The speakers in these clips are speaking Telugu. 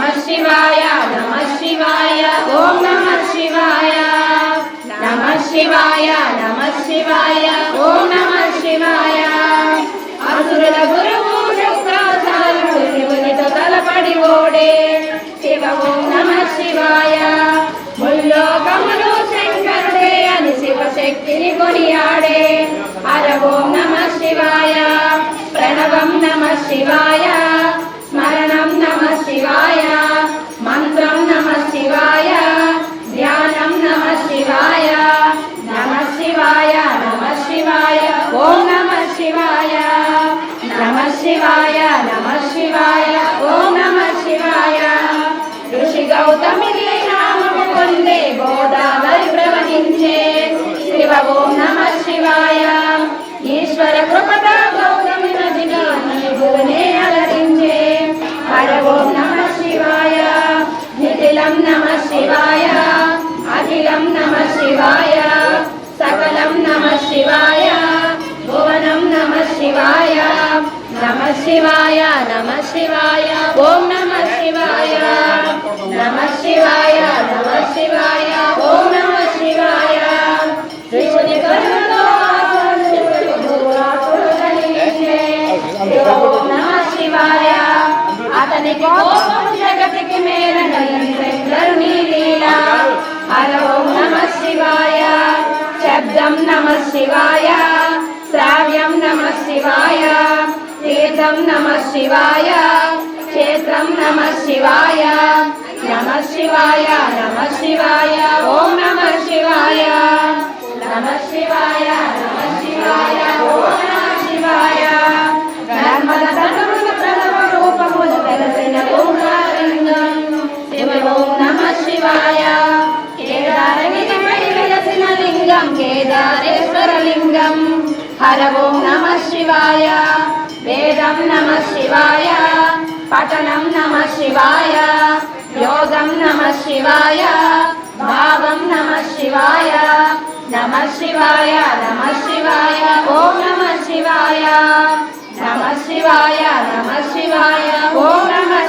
నమ శివాయ నమ శివాయ ఓం నమ శివాయ. నమ శివాయ నమ శివాయ ఓం నమ శివాయ. అసురుల గురువు శుక్రాచారుడు శివునితో తలపడి ఓడే. శివ ఓం నమ శివాయ. ముల్లోకములు శంకరుడే అని శివశక్తిని శివాయ. స్మరణం నమ శివాయ. శివాయ ఈశ్వర కృపద గౌతమి నదిగా నీవునే అలరించే. హర ఓం నమ శివాయ. నిఖిలం నమ శివాయ. అఖిలం నమ శివాయ. సకలం నమ శివాయ. భువనం నమ శివాయ. నమ శివాయ నమ శివాయ. ఓం నమ శివాయ. నమ శివాయ. నమ శివాయ శ్రావ్యం నమ శివాయ తీర్థం నమ శివాయ క్షేత్రం నమ శివాయ నమ శివాయ నమ శివాయ ఓం నమ శివాయ నమ శివాయ నమ శివాయ ఓం నమ శివాయ నర్మద లింగం కేదారేశ్వరలింగం. హర ఓం నమ శివాయ. వేదం నమ శివాయ. పఠనం నమ శివాయ. యోగం నమ శివాయ. భావం నమ శివాయ. నమ శివాయ నమ శివాయ. ఓం నమ శివాయ. నమ శివాయ నమ శివాయ. ఓం నమ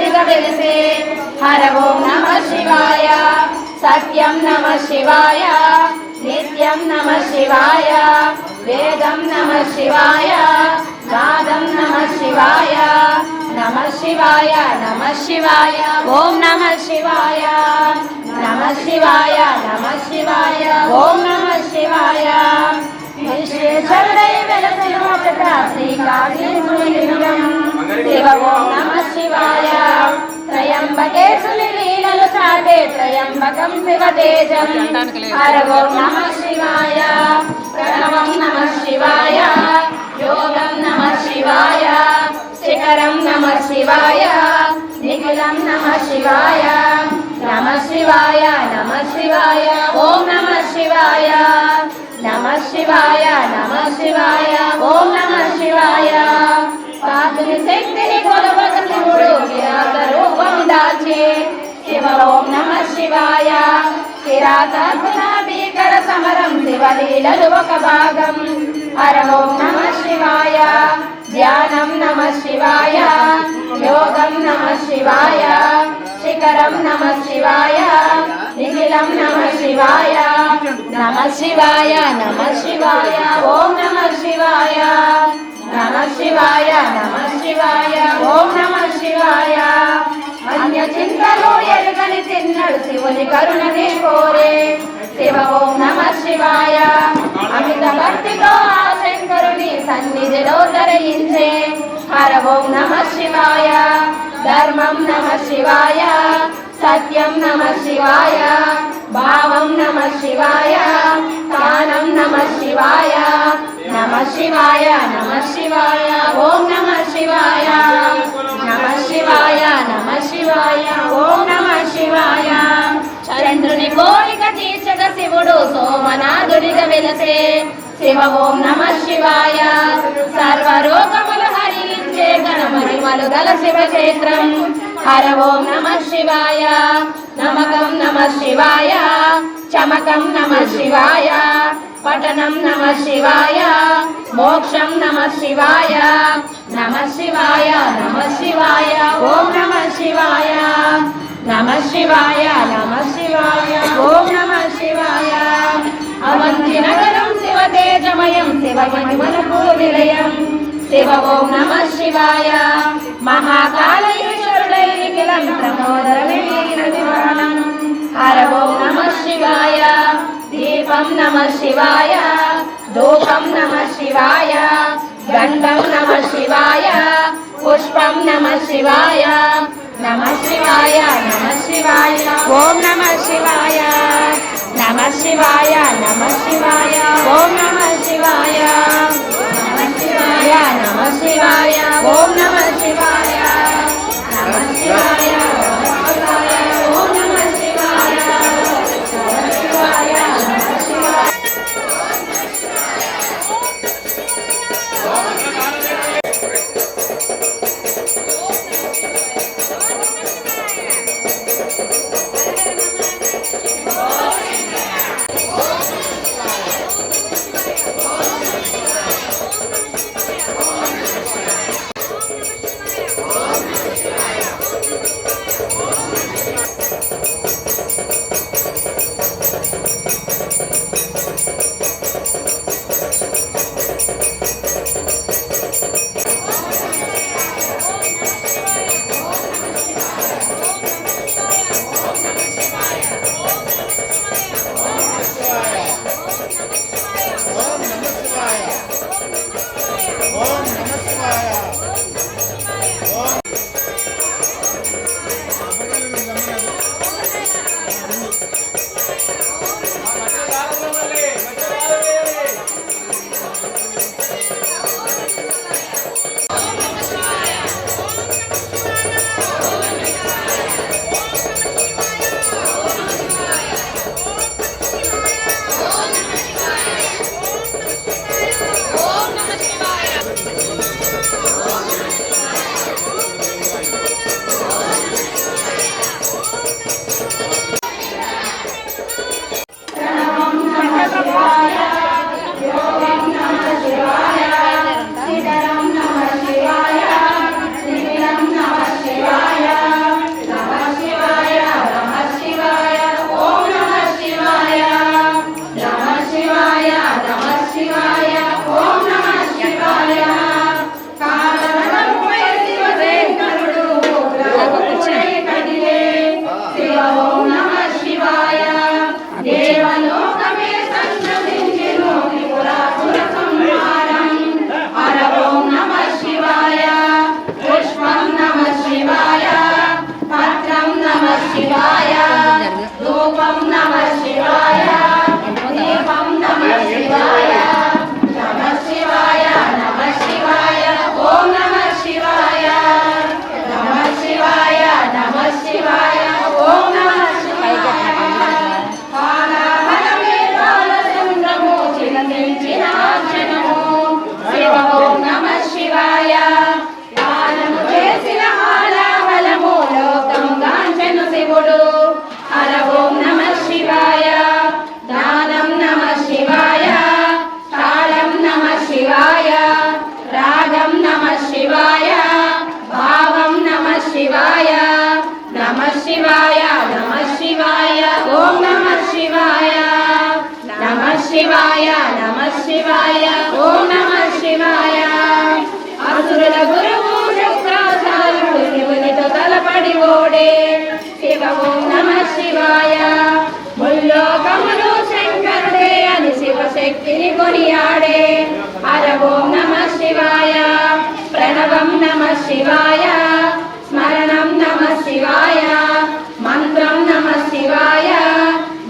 మల్లికార్జునిగా వెలిసే హర ఓం నమ శివాయ. సత్యం నమ శివాయ. నిత్యం నమ శివాయ. వేదం నమ శివాయ. నాదం నమ శివాయ. నమ శివాయ నమ శివాయ. ఓం నమ శివాయ. నమ శివాయ నమ శివాయ. ఓం నమ శివాయ. విశ్వేశ్వరుడై వెలసిన ఒకట శ్రీకాళీలింగం శివ ఓం నమ శివాయ త్రయంబకేశుని లీలలు చాటే త్రయంబకం శివ హర ఓం నమ శివాయ ప్రణవం నమ శివాయ యోగం నమ శివాయ శిఖరం నమ శివాయ నిఖిలం నమ శివాయ నమ శివాయ నమ శివాయ ఓం నమ శివాయ నమ శివాయ నమ శివాయ ఓం నమ శివాయ అతని శక్తిని కొలవక శివుడు విరాట రూపం దాల్చి శివ ఓం నమ శివాయ. కిరాత భీకర సమరం శివలీలలు ఒక భాగం. హర ఓం నమ శివాయ. ధ్యానం నమ శివాయ. యోగం నమ శివాయ. శిఖరం నమ శివాయ. నిఖిలం నమ శివాయ. నమ శివాయ నమ శివాయ. ఓం నమ శివాయ. నమ శివాయ నమ శివాయ ఓం నమ శివాయ అన్య చింతలు ఎరుగని తిన్నడు శివుని కరుణని కోరే శివ ఓం నమ శివాయ అమిత భక్తితో ఆ శంకరుని సన్నిధిలో ధరించే హర ఓం నమ శివాయ ధర్మం నమ శివాయ సత్యం నమ శివాయ భావం నమ శివాయ జ్ఞానం నమ శివాయ నమ శివాయ నమ శివాయ ఓం నమ శివాయ. నమ శివాయ నమ శివాయ ఓం నమ శివాయ. చంద్రుని కోరిక తీర్చక శివుడు సోమనాథుడిగా వెలసే శివ ఓం నమ శివాయ. సర్వరోగములు హరించే గణమహిమలు గల శివ క్షేత్రం. హర ఓం నమ శివాయ. నమకం నమ శివాయ. చమకం నమ శివాయ. పఠనం నమ శివాయ మోక్షం నమ శివాయ నమ శివాయ నమ శివాయ ఓం నమ శివాయ నమ శివాయ నమ శివాయ ఓం నమ శివాయ. అవంతి నగరం శివతేజమయం శివమహిమలకు నిలయం శివ ఓం నమ శివాయ. మహాకాళేశ్వరుడై నిఖిలం ప్రమోదరమేనం హర ఓం దీపం నమ శివాయ ధూపం నమ శివాయ గంధం నమ శివాయ పుష్పం నమ శివాయ నమ శివాయ నమ శివాయ ఓం నమ శివాయ నమ శివాయ నమ శివాయ ఓం నమ శివాయ నమ శివాయ నమ శివాయ ఓం నమ శివాయ నమ శివాయ Shiva. శివాయ. నమ శివాయ నమ శివాయ. ఓం నమ శివాయ. నమ శివాయ నమ శివాయ. ఓం నమ శివాయ. అసురుల గురువు శుక్రాచార్యుడు శివునితో తలపడి ఓడే. శివ ఓం నమ శివాయ. ముల్లోకములు శంకరుడే అని శివశక్తిని కొనియాడే. హర ఓం నమ శివాయ. ప్రణవం నమ శివాయ. శివాయ. మంత్రం నమ శివాయ.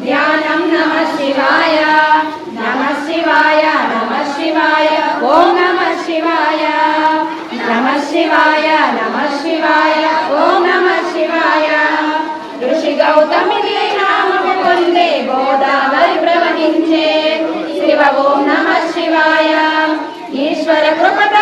ధ్యానం నమ శివాయ. నమ శివాయ నమ శివాయ. ఓం నమ శివాయ. నమ శివాయ నమ శివాయ. ఓం నమ శివాయ. ఋషి గౌతమి నామము పొందే గోదావరి ప్రవహించే శివ ఓం నమ శివాయ. ఈశ్వర కృపత